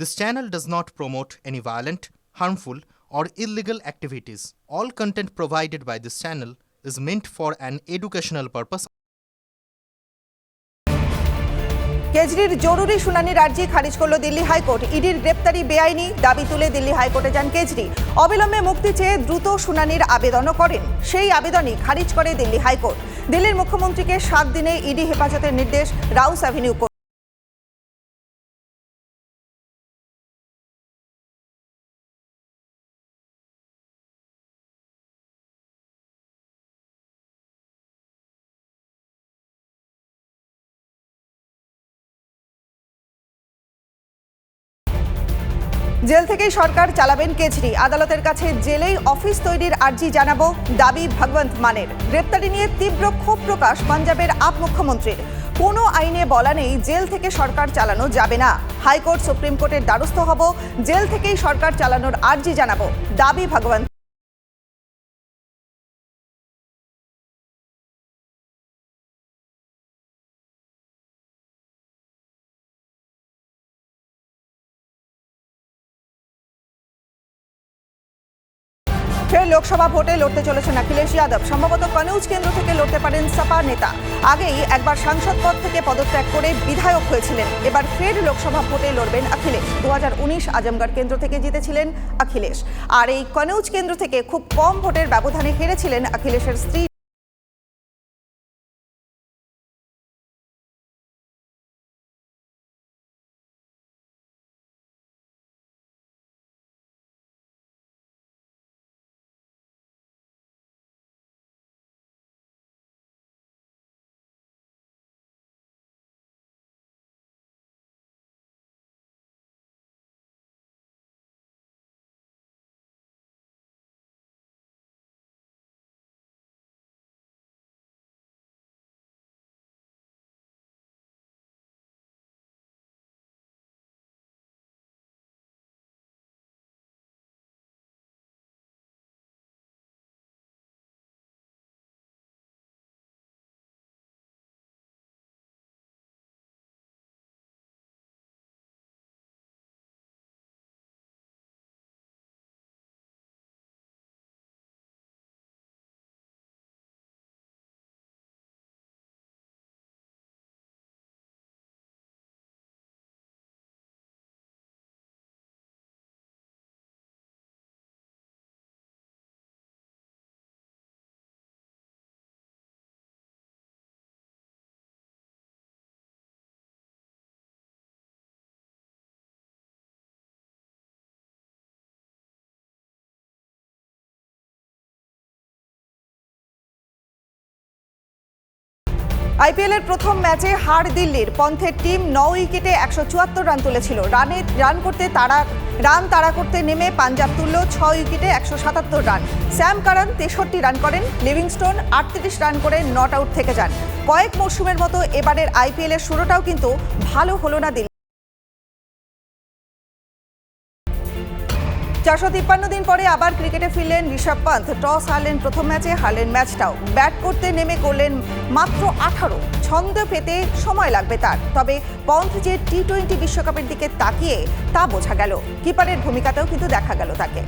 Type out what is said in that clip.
This channel does not promote any violent, harmful, or illegal activities. All content provided by this channel is meant for an educational purpose. কেজরির জরুরি শুনানির আর্জি খারিজ করল Delhi high court. ইডির গ্রেপ্তারি বেআইনি দাবি তুলে দিল্লি হাইকোর্টে যান কেজরি। অবিলম্বে মুক্তি চেয়ে দ্রুত শুনানির আবেদনও করেন। সেই আবেদনই খারিজ করে দিল্লি হাইকোর্ট। দিল্লির মুখ্যমন্ত্রীকে সাত দিনে ইডি হেফাজতের নির্দেশ রাউস অ্যাভিনিউ জেল থেকেই সরকার চালাবেন কেজরি। আদালতের কাছে জেলেই অফিস তৈরির আর্জি জানাব দাবি ভগবন্ত মানের। গ্রেপ্তারি নিয়ে তীব্র ক্ষোভ প্রকাশ পাঞ্জাবের আপ মুখ্যমন্ত্রীর। কোনো আইনে বলা নেই, জেল থেকে সরকার চালানো যাবে না। হাইকোর্ট, সুপ্রিম কোর্টের দ্বারস্থ হব, জেল থেকেই সরকার চালানোর আর্জি জানাব দাবি ভগবন্ত ফের লোকসভা ভোটে লড়তে চলেছেন অখিলেশ যাদব। সম্ভবত কনৌজ কেন্দ্র থেকে লড়তে পারেন সাপা নেতা। আগেই একবার সাংসদ পদ থেকে পদত্যাগ করে বিধায়ক হয়েছিলেন। এবার ফের লোকসভা ভোটে লড়বেন অখিলেশ। দু আজমগড় কেন্দ্র থেকে জিতেছিলেন অখিলেশ। আর এই কনৌজ কেন্দ্র থেকে খুব কম ভোটের ব্যবধানে হেরেছিলেন অখিলেশের স্ত্রী আইপিএলের প্রথম ম্যাচে হার দিল্লির পন্থের টিম ন উইকেটে একশো চুয়াত্তর রান তুলেছিল। রানে রান করতে তারা, রান তাড়া করতে নেমে পাঞ্জাব তুলল ছয় উইকেটে একশো সাতাত্তর রান। স্যাম কারান তেষট্টি রান করেন, লিভিংস্টোন আটত্রিশ রান করে নট আউট থেকে যান। কয়েক মরশুমের মতো এবারের আইপিএলের শুরুটাও কিন্তু ভালো হলো না দিল্লি। চারশো তিপ্পান্ন দিন পরে আবার ক্রিকেটে ফিরলেন ঋষভ পান্ত টস হারলেন প্রথম ম্যাচে, হারলেন ম্যাচটাও। ব্যাট করতে নেমে করলেন মাত্র আঠারো। ছন্দ পেতে সময় লাগবে তার। তবে পন্থ যে টি টোয়েন্টি বিশ্বকাপের দিকে তাকিয়ে তা বোঝা গেল। কিপারের ভূমিকাতেও কিন্তু দেখা গেল তাকে।